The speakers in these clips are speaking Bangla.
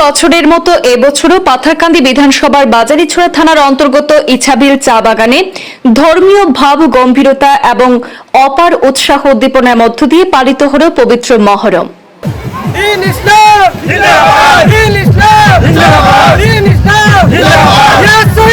বছরের মতো এবছরও পাথারকান্দি বিধানসভার বাজারিছড়া থানার অন্তর্গত ইছাবিল চা বাগানে ধর্মীয় ভাব গম্ভীরতা এবং অপার উৎসাহ উদ্দীপনার মধ্য দিয়ে পালিত হল পবিত্র মহরম ইসলাম ইসলাম ইসলাম ইসলাম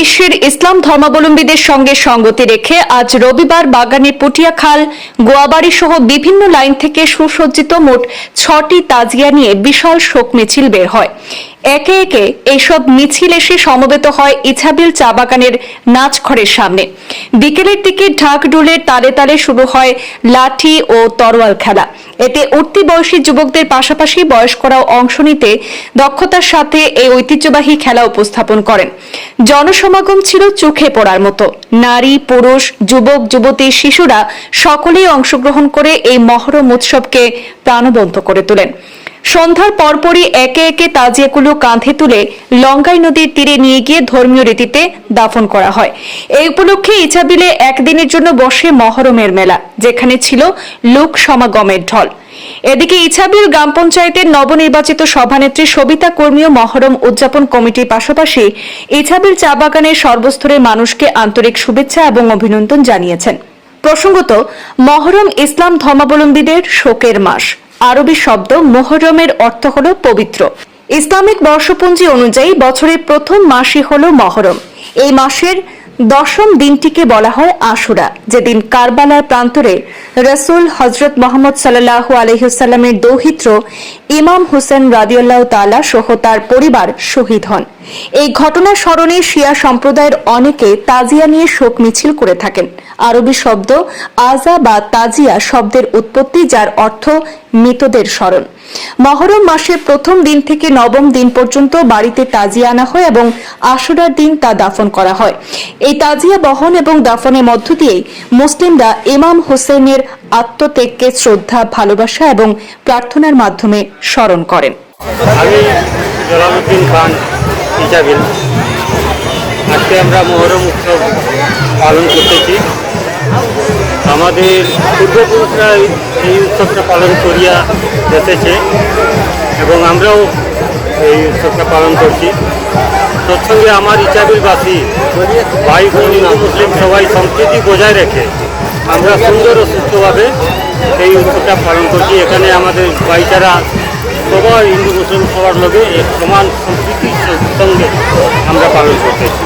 বিশ্বের ইসলাম ধর্মাবলম্বীদের সঙ্গে সঙ্গতি রেখে আজ রবিবার বাগানের পুটিয়াখাল গোয়াবাড়ি সহ বিভিন্ন লাইন থেকে সুসজ্জিত মোট ছটি তাজিয়া নিয়ে বিশাল শোক মিছিল বের হয়। একে একে এইসব মিছিল এসে সমবেত হয় ইছাবিল চা বাগানের নাচঘরের সামনে। বিকেলের দিকে ঢাক ডোলের তালে তালে শুরু হয় লাঠি ও তরোয়াল খেলা। এতে উঠতি বয়সী যুবকদের পাশাপাশি বয়স্করাও অংশ নিতে দক্ষতার সাথে এই ঐতিহ্যবাহী খেলা উপস্থাপন করেন। জনসমাগম ছিল চোখে পড়ার মতো। নারী, পুরুষ, যুবক, যুবতী, শিশুরা সকলেই অংশগ্রহণ করে এই মহরম উৎসবকে প্রাণবন্ত করে তোলেন। সন্ধ্যার পরপরই একে একে তাজিয়াগুলো কাঁধে তুলে লঙ্কাই নদীর তীরে নিয়ে গিয়ে ধর্মীয় রীতিতে দাফন করা হয়। এই উপলক্ষে ইছাবিলে একদিনের জন্য বসে মহরমের মেলা, যেখানে ছিল লোক সমাগমের ঢল। এদিকে ইছাবিল গ্রাম পঞ্চায়েতের নবনির্বাচিত সভানেত্রী সবিতা কর্মীয় মহরম উদযাপন কমিটির পাশাপাশি ইছাবিল চা বাগানের সর্বস্তরের মানুষকে আন্তরিক শুভেচ্ছা এবং অভিনন্দন জানিয়েছেন। প্রসঙ্গত, মহরম ইসলাম ধর্মাবলম্বীদের শোকের মাস। আরবি শব্দ মোহরমের অর্থ হল পবিত্র। ইসলামিক বর্ষপঞ্জি অনুযায়ী বছরের প্রথম মাসই হল মহরম। এই মাসের দশম দিনটিকে বলা হয় আশুরা, যেদিন কারবালার প্রান্তরে রসুল হজরত মোহাম্মদ সাল্লাহ আলহিসাল্লামের দৌহিত্র, ইমাম হুসেন রাদিউল্লাহ তালা সহ তার পরিবার শহীদ হন। এই ঘটনা স্মরণে শিয়া সম্প্রদায়ের অনেকে তাজিয়া নিয়ে শোক মিছিল করে থাকেন। আরবি শব্দ আজা বা তাজিয়া শব্দের উৎপত্তি, যার অর্থ মৃতদের স্মরণ। মহরম মাসের প্রথম দিন থেকে নবম দিন পর্যন্ত বাড়িতে তাজিয়া আনা হয় এবং আশুরার দিন তা দাফন করা হয়। এই তাজিয়া বহন এবং দাফনের মধ্য দিয়েই মুসলিমরা ইমাম হোসেনের আত্মত্যাগকে শ্রদ্ধা, ভালোবাসা এবং প্রার্থনার মাধ্যমে স্মরণ করেন। আমি খান আজকে আমরা মহরম উৎসব পালন করতেছি। আমাদের পূর্বপুরুষরা এই- উৎসবটা পালন করিয়া এসেছে এবং আমরাও এই উৎসবটা পালন করছি। তৎসঙ্গে আমার ইচাবিলবাসী ভাই বোন মুসলিম সবাই সম্প্রীতি বজায় রেখে আমরা সুন্দর ও সুস্থভাবে এই উৎসবটা পালন করছি। এখানে আমাদের ভাইচারা সবার হিন্দু, মুসলিম সবার লোকে সমান সম্প্রীতির সঙ্গে আমরা পালন করতেছি।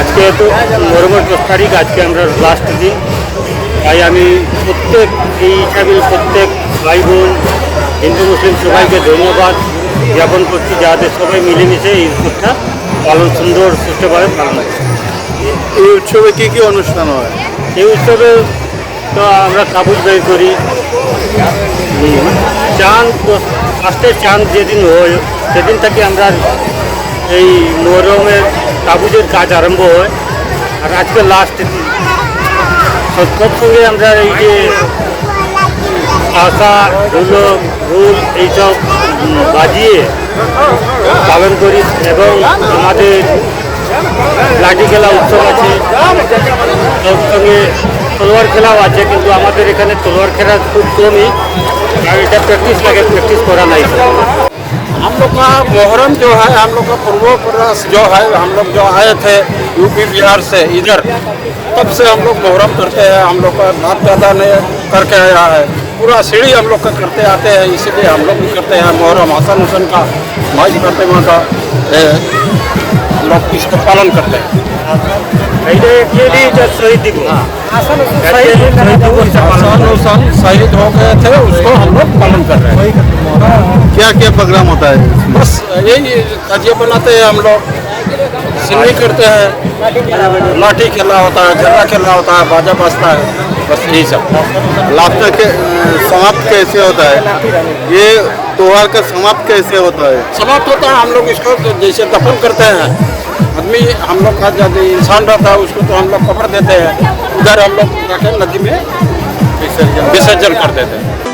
আজকে তো মরমের দশ তারিখ আজকে আমরা লাস্ট দিন। তাই আমি প্রত্যেক এই হিসাবে প্রত্যেক ভাই বোন হিন্দু মুসলিম সবাইকে ধন্যবাদ জ্ঞাপন করছি যাতে সবাই মিলেমিশে এই উৎসবটা পালন সুন্দর সুষ্ঠুভাবে পালন করছে এই উৎসবে কী কী অনুষ্ঠান হয়? এই উৎসবে তো আমরা কাবুল বের করি। চাঁদ ফার্স্টের চাঁদ যেদিন হয় সেদিন থেকে আমরা এই মহরমের কাবুজের কাজ আরম্ভ হয়। আর আজকে লাস্ট দিন। সঙ্গে আমরা এই যে আশা ঢোলক রুল এইসব বাজিয়ে পালন করি এবং আমাদের লাঠি খেলা উৎসব আছে। সব সঙ্গে তলোয়ার খেলাও আছে, কিন্তু আমাদের এখানে তলোয়ার খেলা খুব কমই। আর এটা প্র্যাকটিস লাগে প্র্যাকটিস করা নাই। हम लोग का मोहरम जो है, हम लोग का पूर्वोपरस जो है, हम लोग जो आए थे यूपी, बिहार से इधर, तब से हम लोग मोहरम करते हैं। हम लोग का बाप दादा ने करके आया है। पूरा सीढ़ी हम लोग का करते आते हैं, इसीलिए हम लोग भी करते हैं मोहरम। हसन हुसन का भाई प्रतिमा का लोग इसको पालन करते हैं। हाँ। शहीद हो। गए थे उसको हम लोग पालन कर रहे हैं। क्या क्या प्रोग्राम होता है बस यही ताजिए बनाते हैं हम लोग। सिलाई करते हैं। लाठी खेला होता है झल्ला खेला होता है बाजा बजता है। बस यही सब। लाफ्टर के समाप्त कैसे होता है? ये त्योहार का समाप्त कैसे होता है? समाप्त होता है हम लोग इसको जैसे दफन करते हैं। आदमी हम लोग का जब इंसान रहता है, उसको तो हम लोग कपड़ देते हैं। उधर हम लोग जाके नदी में विसर्जन कर देते हैं।